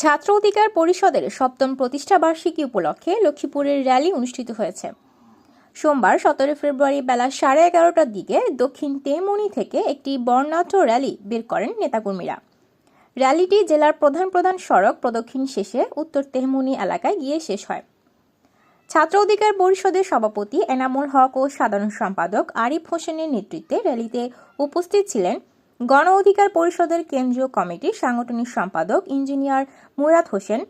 ছাত্র অধিকার পরিষদের সপ্তম প্রতিষ্ঠা বার্ষিকী উপলক্ষে লক্ষ্মীপুরের র্যালি অনুষ্ঠিত হয়েছে। সোমবার সতেরো ফেব্রুয়ারি বেলা সাড়ে এগারোটার দিকে দক্ষিণ তেমনি থেকে একটি বর্ণাঢ্য র্যালি বের করেন নেতাকর্মীরা। র্যালিটি জেলার প্রধান প্রধান সড়ক প্রদক্ষিণ শেষে উত্তর তেহমনি এলাকায় গিয়ে শেষ হয়। ছাত্র অধিকার পরিষদের সভাপতি এনামুল হক ও সাধারণ সম্পাদক আরিফ হোসেনের নেতৃত্বে র্যালিতে উপস্থিত ছিলেন গণ অধিকার পরিষদের কেন্দ্রীয় কমিটির সাংগঠনিক সম্পাদক ইঞ্জিনিয়ার মুরাদ হোসেন,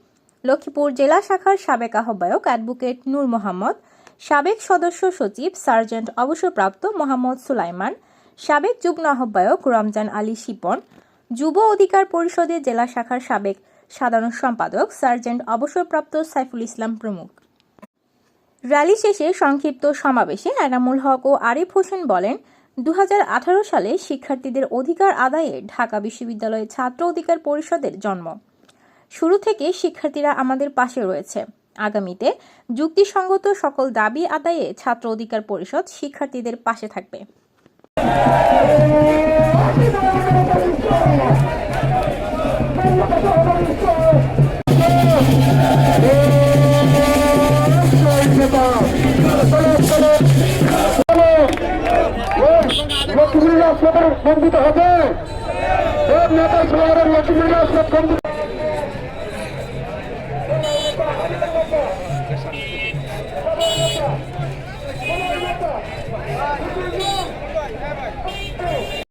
লক্ষ্মীপুর জেলা শাখার সাবেক আহ্বায়ক অ্যাডভোকেট নূর মোহাম্মদ, সাবেক সদস্য সচিব সার্জেন্ট অবসরপ্রাপ্ত মোহাম্মদ সুলাইমান, সাবেক যুগ্ম আহ্বায়ক রমজান আলী শিপন, যুব অধিকার পরিষদের জেলা শাখার সাবেক সাধারণ সম্পাদক সার্জেন্ট অবসরপ্রাপ্ত সাইফুল ইসলাম প্রমুখ। র্যালি শেষে সংক্ষিপ্ত সমাবেশে এনামুল হক ও আরিফ হোসেন বলেন দু হাজার আঠারো সালে শিক্ষার্থীদের অধিকার আদায়ে ঢাকা বিশ্ববিদ্যালয়ে ছাত্র অধিকার পরিষদের জন্ম। শুরু থেকে শিক্ষার্থীরা আমাদের পাশে রয়েছে। আগামীতে যুক্তিসঙ্গত সকল দাবি আদায়ে ছাত্র অধিকার পরিষদ শিক্ষার্থীদের পাশে থাকবে। লক্ষ্মীপুরী হাসপাতাল বন্ধিত হবে। সব নেতা সমাজের লক্ষ্মীপুরী হাসপাতাল